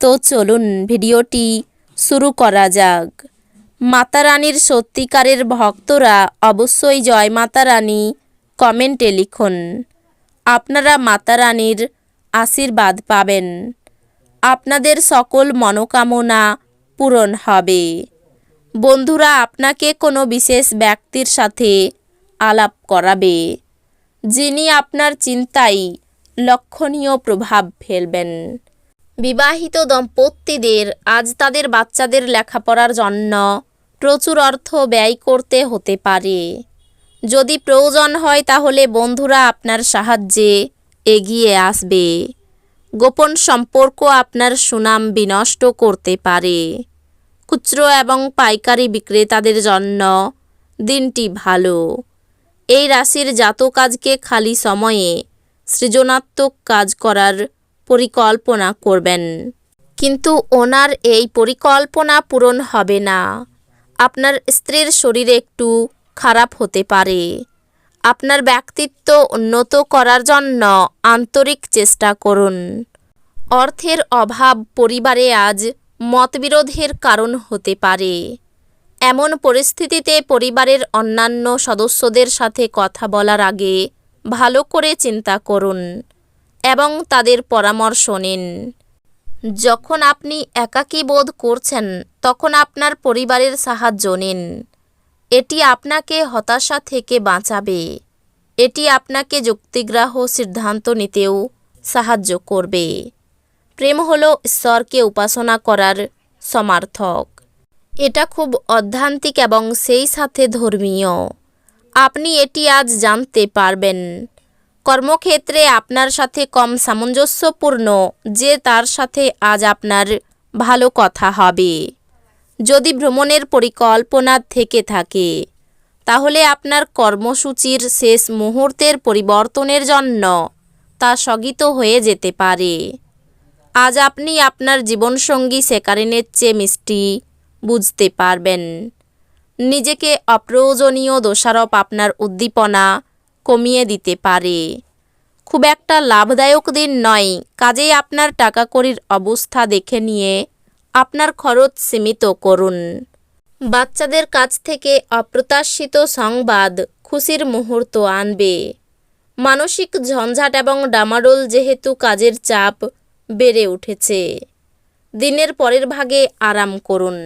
তো চলুন ভিডিওটি শুরু করা যাক। মাতা রানীর সত্যিকারের ভক্তরা অবশ্যই জয় মাতা রানী কমেন্টে লিখুন। আপনারা মাতা রানীর আশীর্বাদ পাবেন। আপনাদের সকল মনোকামনা পূরণ হবে। বন্ধুরা, আপনাকে কোনো বিশেষ ব্যক্তির সাথে আলাপ করাবে, যিনি আপনার চিন্তায় লক্ষণীয় প্রভাব ফেলবেন। বিবাহিত দম্পতিদের আজ তাদের বাচ্চাদের লেখাপড়ার জন্য প্রচুর অর্থ ব্যয় করতে হতে পারে। যদি প্রয়োজন হয় তাহলে বন্ধুরা আপনার সাহায্যে এগিয়ে আসবে। গোপন সম্পর্ক আপনার সুনাম বিনষ্ট করতে পারে। খুচরো এবং পাইকারি বিক্রেতাদের জন্য দিনটি ভালো। এই রাশির জাতক আজকে খালি সময়ে সৃজনাত্মক কাজ করার পরিকল্পনা করবেন। কিন্তু ওনার এই পরিকল্পনা পূরণ হবে না। আপনার স্ত্রীর শরীর একটু খারাপ হতে পারে। আপনার ব্যক্তিত্ব উন্নত করার জন্য আন্তরিক চেষ্টা করুন। অর্থের অভাব পরিবারে আজ মতবিরোধের কারণ হতে পারে। এমন পরিস্থিতিতে পরিবারের অন্যান্য সদস্যদের সাথে কথা বলার আগে ভালো করে চিন্তা করুন। এবং তাদের পরামর্শ নিন। যখন আপনি একাকী বোধ করছেন, তখন আপনার পরিবারের সাহায্য নিন। এটি আপনাকে হতাশা থেকে বাঁচাবে। এটি আপনাকে যুক্তিগ্রাহ সিদ্ধান্ত নিতেও সাহায্য করবে। প্রেম হল ঈশ্বরকে উপাসনা করার সমার্থক। এটা খুব অধ্যান্তিক এবং সেই সাথে ধর্মীয়। আপনি এটি আজ জানতে পারবেন। কর্মক্ষেত্রে আপনার সাথে কম সামঞ্জস্যপূর্ণ, যে তার সাথে আজ আপনার ভালো কথা হবে। যদি ভ্রমণের পরিকল্পনা থেকে থাকে, তাহলে আপনার কর্মসূচির শেষ মুহূর্তের পরিবর্তনের জন্য তা স্থগিত হয়ে যেতে পারে। আজ আপনি আপনার জীবনসঙ্গী সেকারিনের চেয়ে মিষ্টি বুঝতে পারবেন। নিজেকে অপ্রয়োজনীয় দোষারোপ আপনার উদ্দীপনা কমিয়ে দিতে পারে। খুব একটা লাভদায়ক দিন নয়। কাজেই আপনার টাকা কড়ির অবস্থা দেখে নিয়ে আপনার খরচ সীমিত করুন। বাচ্চাদের কাছ থেকে অপ্রত্যাশিত সংবাদ খুশির মুহূর্ত আনবে। মানসিক ঝঞ্ঝাট এবং ডামাডোল যেহেতু কাজের চাপ বেড়ে উঠেছে। দিনের পরের ভাগে আরাম করুন।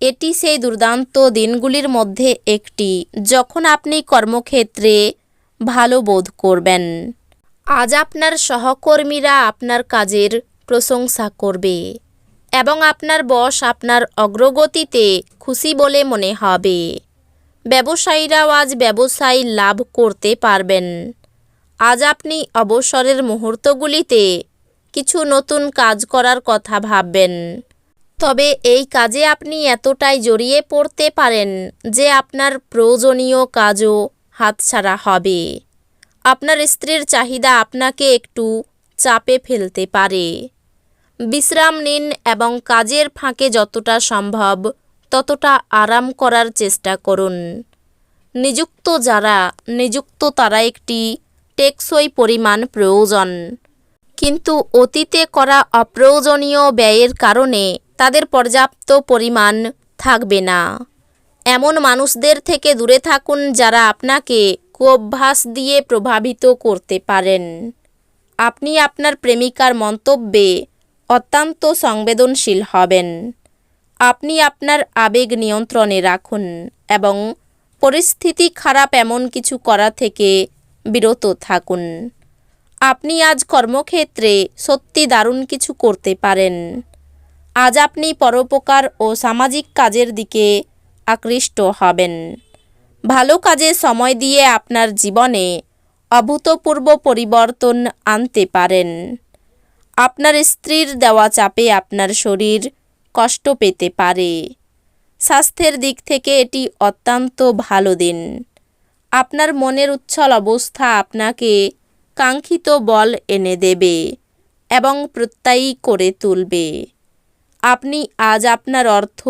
এটি সেই দুর্দান্ত দিনগুলির মধ্যে একটি। যখন আপনি কর্মক্ষেত্রে ভালো বোধ করবেন। আজ আপনার সহকর্মীরা আপনার কাজের প্রশংসা করবে এবং আপনার বস আপনার অগ্রগতিতে খুশি বলে মনে হবে। ব্যবসায়ীরাও আজ ব্যবসায় লাভ করতে পারবেন। আজ আপনি অবসরের মুহূর্তগুলিতে কিছু নতুন কাজ করার কথা ভাববেন। তবে এই কাজে আপনি এতটাই জড়িয়ে পড়তে পারেন যে আপনার প্রয়োজনীয় কাজও হাতছাড়া হবে। আপনার স্ত্রীর চাহিদা আপনাকে একটু চাপে ফেলতে পারে। বিশ্রাম নিন এবং কাজের ফাঁকে যতটা সম্ভব ততটা আরাম করার চেষ্টা করুন। নিযুক্ত যারা, নিযুক্ত তারা একটি টেকসই পরিমাণ প্রয়োজন। কিন্তু অতীতে করা অপ্রয়োজনীয় ব্যয়ের কারণে তাদের পর্যাপ্ত পরিমাণ থাকবে না। এমন মানুষদের থেকে দূরে থাকুন যারা আপনাকে কুঅভ্যাস দিয়ে প্রভাবিত করতে পারেন। আপনি আপনার প্রেমিকার মন্তব্যে অত্যন্ত সংবেদনশীল হবেন। আপনি আপনার আবেগ নিয়ন্ত্রণে রাখুন এবং পরিস্থিতি খারাপ এমন কিছু করা থেকে বিরত থাকুন। আপনি আজ কর্মক্ষেত্রে সত্যি দারুণ কিছু করতে পারেন। আজ আপনি পরোপকার ও সামাজিক কাজের দিকে আকৃষ্ট হবেন। ভালো কাজে সময় দিয়ে আপনার জীবনে অভূতপূর্ব পরিবর্তন আনতে পারেন। আপনার স্ত্রীর দেওয়া চাপে আপনার শরীর কষ্ট পেতে পারে। স্বাস্থ্যের দিক থেকে এটি অত্যন্ত ভালো দিন। আপনার মনের উচ্ছল অবস্থা আপনাকে কাঙ্ক্ষিত বল এনে দেবে এবং প্রত্যয়ী করে তুলবে। আপনি আজ আপনার অর্থ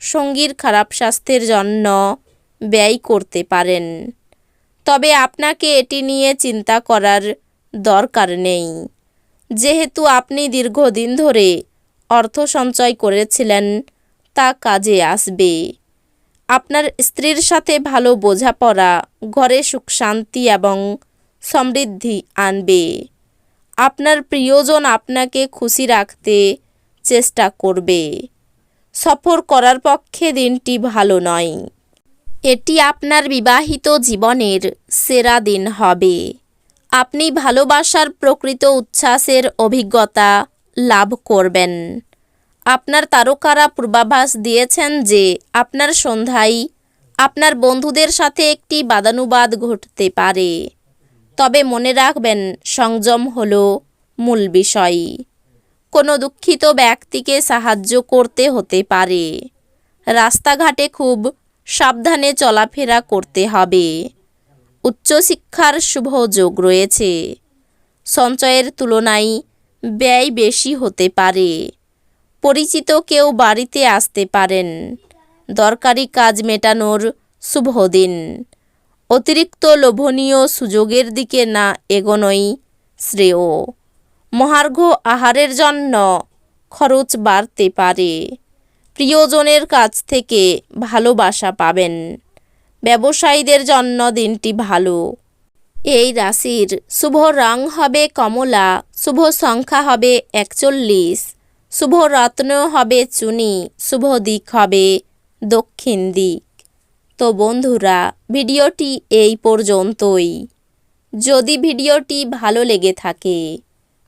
সঙ্গীর খারাপ স্বাস্থ্যের জন্য ব্যয় করতে পারেন। তবে আপনাকে এটি নিয়ে চিন্তা করার দরকার নেই। যেহেতু আপনি দীর্ঘদিন ধরে অর্থ সঞ্চয় করেছিলেন, তা কাজে আসবে। আপনার স্ত্রীর সাথে ভালো বোঝাপড়া, ঘরে সুখ, শান্তি এবং সমৃদ্ধি আনবে। আপনার প্রিয়জন আপনাকে খুশি রাখতে চেষ্টা করবে। সফর করার পক্ষে দিনটি ভালো নয়। এটি আপনার বিবাহিত জীবনের সেরা দিন হবে। আপনি ভালোবাসার প্রকৃত উচ্ছ্বাসের অভিজ্ঞতা লাভ করবেন। আপনার তারকারা পূর্বাভাস দিয়েছেন যে আপনার সন্ধ্যায় আপনার বন্ধুদের সাথে একটি বাদানুবাদ ঘটতে পারে। তবে মনে রাখবেন, সংযম হল মূল বিষয়। কোনো দুঃখিত ব্যক্তিকে সাহায্য করতে হতে পারে। রাস্তাঘাটে খুব সাবধানে চলাফেরা করতে হবে। উচ্চশিক্ষার শুভ যোগ রয়েছে। সঞ্চয়ের তুলনায় ব্যয় বেশি হতে পারে। পরিচিত কেউ বাড়িতে আসতে পারেন। দরকারি কাজ মেটানোর শুভ দিন। অতিরিক্ত লোভনীয় সুযোগের দিকে না এগোনোই শ্রেয়। মহার্ঘ আহারের জন্য খরচ বাড়তে পারে। প্রিয়জনের কাছ থেকে ভালোবাসা পাবেন। ব্যবসায়ীদের জন্য দিনটি ভালো। এই রাশির শুভ রং হবে কমলা, শুভ সংখ্যা হবে একচল্লিশ, শুভ রত্ন হবে চুনি, শুভ দিক হবে দক্ষিণ দিক। তো বন্ধুরা, ভিডিওটি এই পর্যন্তই। যদি ভিডিওটি ভালো লেগে থাকে